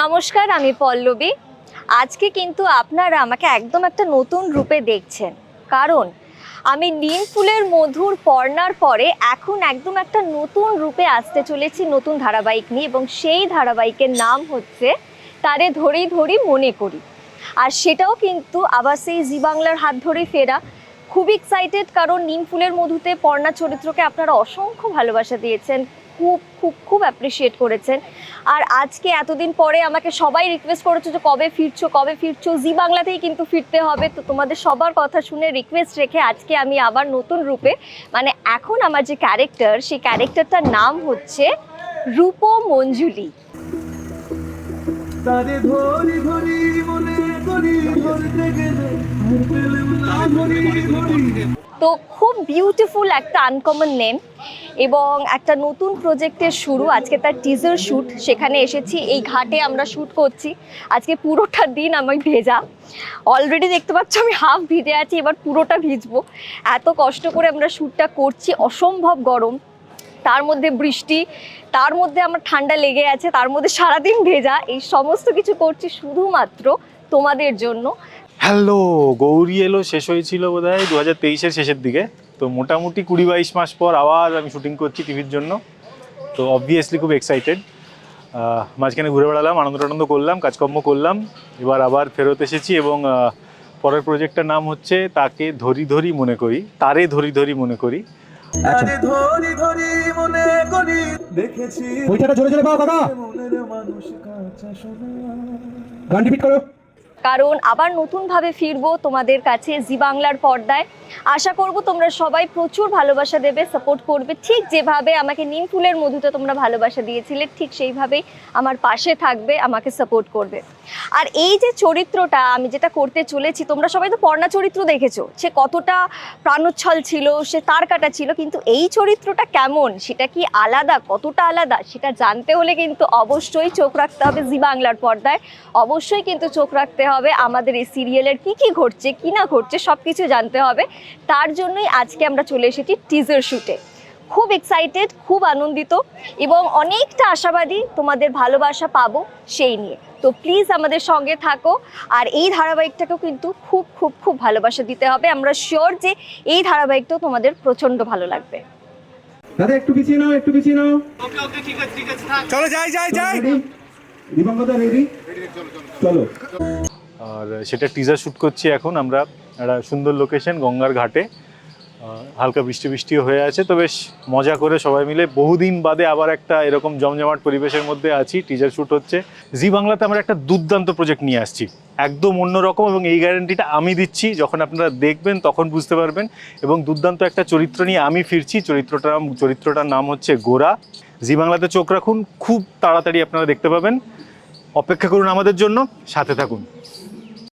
নমস্কার আমি পল্লবী। আজকে কিন্তু আপনারা আমাকে একদম একটা নতুন রূপে দেখছেন। কারণ আমি নিম ফুলের মধুর পর্নার পরে এখন একদম একটা নতুন রূপে আসতে চলেছি নতুন ধারাবাহিক নিয়ে এবং সেই ধারাবাহিকের নাম হচ্ছে তারে ধরেই ধরি মনে করি। আর সেটাও কিন্তু আবার সেই জি বাংলার হাত ধরেই ফেরা। খুব এক্সাইটেড কারণ নিম ফুলের মধুতে পর্ণা চরিত্রকে আপনারা অসংখ্য ভালোবাসা দিয়েছেন, খুব খুব খুব অ্যাপ্রিসিয়েট করেছেন। আর আজকে এতদিন পরে আমাকে সবাই রিকোয়েস্ট করেছ যে কবে ফিরছো কবে ফিরছো? জি বাংলাতেই কিন্তু ফিরতে হবে। তো তোমাদের সবার কথা শুনে রিকোয়েস্ট রেখে আজকে আমি আবার নতুন রূপে মানে এখন আমার যে ক্যারেক্টার সেই ক্যারেক্টারটার নাম হচ্ছে রূপ মঞ্জুলি। ধরি ধরি মনে তো খুব বিউটিফুল একটা আনকমন নেম এবং একটা নতুন প্রজেক্টের শুরু, আজকে তার টিজার শ্যুট সেখানে এসেছি, এই ঘাটে আমরা শ্যুট করছি। আজকে পুরোটা দিন আমি ভেজা। অলরেডি দেখতে পাচ্ছ আমি হাফ ভিজে আছি, এবার পুরোটা ভিজবো। এত কষ্ট করে আমরা শ্যুটটা করছি, অসম্ভব গরম। তার মধ্যে বৃষ্টি, তার মধ্যে আমার ঠান্ডা লেগে আছে, তার মধ্যে সারাদিন ভেজা। এই সমস্ত কিছু করছি শুধুমাত্র তোমাদের জন্য। হ্যালো গৌরী এলো শেষ হয়েছিল বোধ হয় দু হাজার তেইশের শেষের দিকে। তো মোটামুটি কুড়ি বাইশ মাস পর আবার আমি শুটিং করছি টিভির জন্য। তো অবভিয়াসলি খুব এক্সাইটেড মাঝখানে ঘুরে বেড়ালাম আনন্দ টানন্দ করলাম কাজকর্ম করলাম। এবার আবার ফেরত এসেছি এবং পরের প্রজেক্টটার নাম হচ্ছে তাকে ধরি ধরি মনে করি তারে ধরি ধরি মনে করি। তারে ধরি ধরি মনে করি দেখেছি। জোরে জোরে গান রিপিট করো। কারণ আবার নতুনভাবে ফিরবো তোমাদের কাছে জি বাংলার পর্দায়। আশা করব তোমরা সবাই প্রচুর ভালোবাসা দেবে সাপোর্ট করবে। ঠিক যেভাবে আমাকে নিম ফুলের মধুতে তোমরা ভালোবাসা দিয়েছিলে, ঠিক সেইভাবেই আমার পাশে থাকবে, আমাকে সাপোর্ট করবে। আর এই যে চরিত্রটা, আমি যেটা করতে চলেছি, তোমরা সবাই তো পর্ণা চরিত্র দেখেছ। সে কতটা প্রাণোচ্ছল ছিল, সে তার কাটা ছিল, কিন্তু এই চরিত্রটা কেমন? সেটা কি আলাদা? কতটা আলাদা? সেটা জানতে হলে কিন্তু অবশ্যই চোখ রাখতে হবে জি বাংলার পর্দায়। অবশ্যই কিন্তু চোখ রাখতে হবে আমাদের এই সিরিয়ালের কি কি ঘটছে কি না ঘটছে সব কিছু জানতে হবে। তার জন্যই আজকে আমরা চলে এসেছি টিজার শুটে খুব এক্সাইটেড খুব আনন্দিত এবং অনেকটা আশাবাদী তোমাদের ভালোবাসা পাবো সেই নিয়ে। তো প্লিজ আমাদের সঙ্গে থাকো আর এই ধারাবাহিকটাকেও কিন্তু খুব খুব খুব ভালোবাসা দিতে হবে। আমরা শিওর যে এই ধারাবাহিকটাও তোমাদের প্রচণ্ড ভালো লাগবে। দাদা একটু পিছিয়ে নাও একটু পিছিয়ে নাও। চলো যাই যাই যাই। রেডি দিবাঙ্গদা রেডি চলো। আর সেটা টিজার শ্যুট করছি এখন। আমরা একটা সুন্দর লোকেশন গঙ্গার ঘাটে। হালকা বৃষ্টি বৃষ্টিও হয়ে আছে, তো বেশ মজা করে সবাই মিলে বহুদিন বাদে আবার একটা এরকম জমজমাট পরিবেশের মধ্যে আছি টিজার শ্যুট হচ্ছে। জি বাংলাতে আমরা একটা দুর্দান্ত প্রজেক্ট নিয়ে আসছি। একদম অন্যরকম এবং এই গ্যারেন্টিটা আমি দিচ্ছি, যখন আপনারা দেখবেন তখন বুঝতে পারবেন। এবং দুর্দান্ত একটা চরিত্র নিয়ে আমি ফিরছি চরিত্রটার চরিত্রটার নাম হচ্ছে গোরা। জি বাংলাতে চোখ রাখুন, খুব তাড়াতাড়ি আপনারা দেখতে পাবেন। অপেক্ষা করুন আমাদের জন্য, সাথে থাকুন।